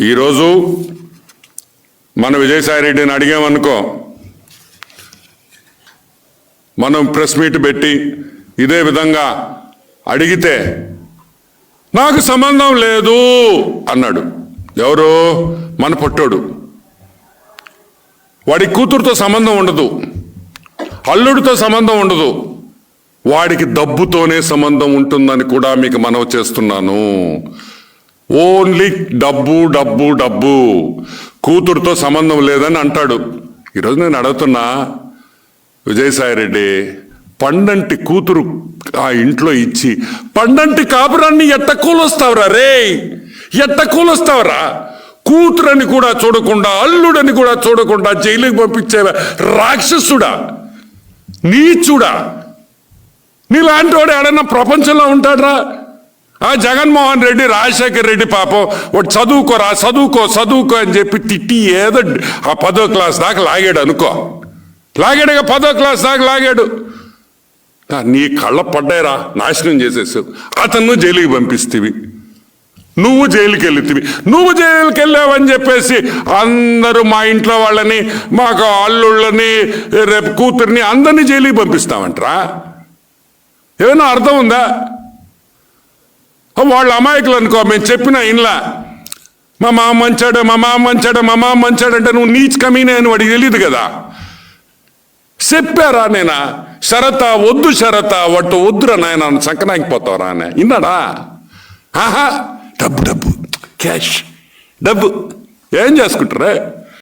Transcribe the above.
ఈరోజు మన విజయసాయి రెడ్డిని అడిగామనుకో మనం ప్రెస్ మీట్ పెట్టి ఇదే విధంగా అడిగితే నాకు సంబంధం లేదు అన్నాడు. ఎవరు? మన పొట్టోడు. వాడి కూతురుతో సంబంధం ఉండదు. అల్లుడితో సంబంధం ఉండదు. వాడికి డబ్బుతోనే సంబంధం ఉంటుందని కూడా మీకు మనవి చేస్తున్నాను. ఓన్లీ డబ్బు డబ్బు డబ్బు. కూతురుతో సంబంధం లేదని అంటాడు. ఈరోజు నేను అడుగుతున్నా విజయసాయిరెడ్డి పండంటి కూతురు ఆ ఇంట్లో ఇచ్చి పండంటి కాపురాన్ని ఎట్ట కూలొస్తావురా రే? ఎట్ట కూలొస్తావురా? కూతురని కూడా చూడకుండా అల్లుడని కూడా చూడకుండా జైలుకి పంపించే రాక్షసుడా? నీచుడా? నీలాంటి వాడు ఎడన్నా ప్రపంచంలో ఉంటాడ్రా? జగన్మోహన్ రెడ్డి రాజశేఖర్ రెడ్డి పాపం వాడు చదువుకోరా చదువుకో చదువుకో అని చెప్పి తిట్టి ఏదో ఆ పదో క్లాస్ దాకా లాగాడు అనుకో. లాగాడుగా పదో క్లాస్ దాకా లాగాడు. నీ కళ్ళ పడ్డాయిరా నాశనం చేసేసావు. అతను జైలుకి పంపిస్తేవి. నువ్వు జైలుకి వెళ్తివి నువ్వు జైలుకి వెళ్ళావని చెప్పేసి అందరూ మా ఇంట్లో వాళ్ళని మాకు అల్లుళ్ళని రేపు కూతుర్ని అందరినీ జైలుకి పంపిస్తామంటరా? ఏమైనా అర్థం ఉందా? వాళ్ళ అమాయకులు అనుకో మేము చెప్పిన ఇంట్లో మా మామ మంచాడు మా మామ మంచాడు మా మామ మంచాడు అంటే నువ్వు నీచ్ కమీనే అని వాడికి తెలియదు కదా. చెప్పారా నేనా? శరత వద్దు శరత వట్టు వద్దురా నాయన సంకనాకిపోతావురా అని. ఇన్నాడా? ఆహా డబ్బు డబ్బు క్యాష్ డబ్బు. ఏం చేసుకుంటారా?